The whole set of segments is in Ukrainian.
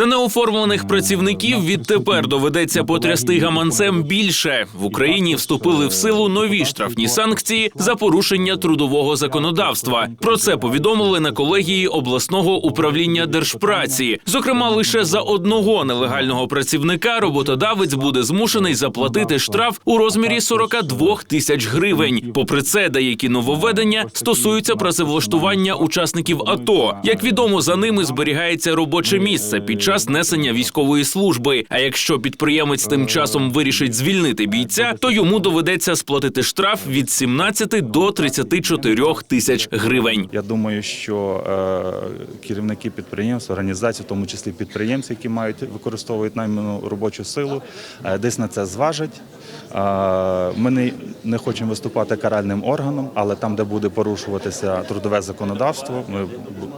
За неоформлених працівників відтепер доведеться потрясти гаманцем більше. В Україні вступили в силу нові штрафні санкції за порушення трудового законодавства. Про це повідомили на колегії обласного управління держпраці. Зокрема, лише за одного нелегального працівника роботодавець буде змушений заплатити штраф у розмірі 42 тисяч гривень. Попри це, деякі нововведення стосуються працевлаштування учасників АТО. Як відомо, за ними зберігається робоче місце під час несення військової служби. А якщо підприємець тим часом вирішить звільнити бійця, то йому доведеться сплатити штраф від 17 до 34 тисяч гривень. Я думаю, що е, керівники підприємств, організацій, в тому числі підприємці, які мають використовують найману робочу силу, е, десь на це зважать. Е, Ми не, не хочемо виступати каральним органом, але там, де буде порушуватися трудове законодавство, ми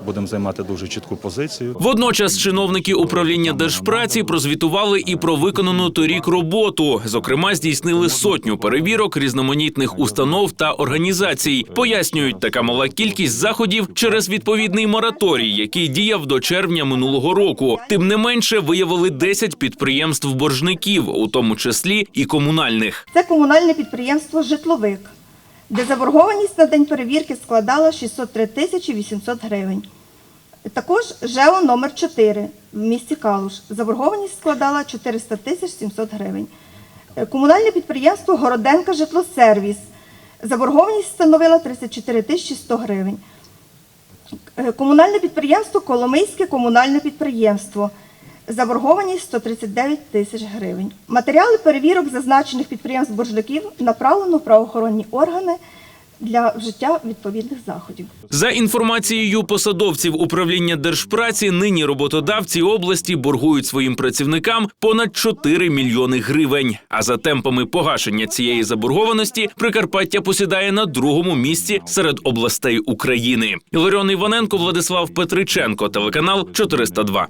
будемо займати дуже чітку позицію. Водночас чиновники управління держпраці прозвітували і про виконану торік роботу. Зокрема, здійснили сотню перевірок різноманітних установ та організацій. Пояснюють, така мала кількість заходів через відповідний мораторій, який діяв до червня минулого року. Тим не менше виявили 10 підприємств боржників, у тому числі і комунальних. Це комунальне підприємство Житловик, де заборгованість на день перевірки складала 603 тисячі 800 гривень. Також ЖЕО номер 4 в місті Калуш. Заборгованість складала 400 тисяч 700 гривень. Е, Комунальне підприємство Городенка Житлосервіс. Заборгованість становила 34 тисячі 100 гривень. Е, Комунальне підприємство Коломийське комунальне підприємство. Заборгованість 139 тисяч гривень. Матеріали перевірок зазначених підприємств боржників направлено в правоохоронні органи для вжиття відповідних заходів. За інформацією посадовців управління держпраці, нині роботодавці області боргують своїм працівникам понад 4 мільйони гривень. А за темпами погашення цієї заборгованості Прикарпаття посідає на другому місці серед областей України. Іларіон Іваненко, Владислав Петриченко, телеканал 402.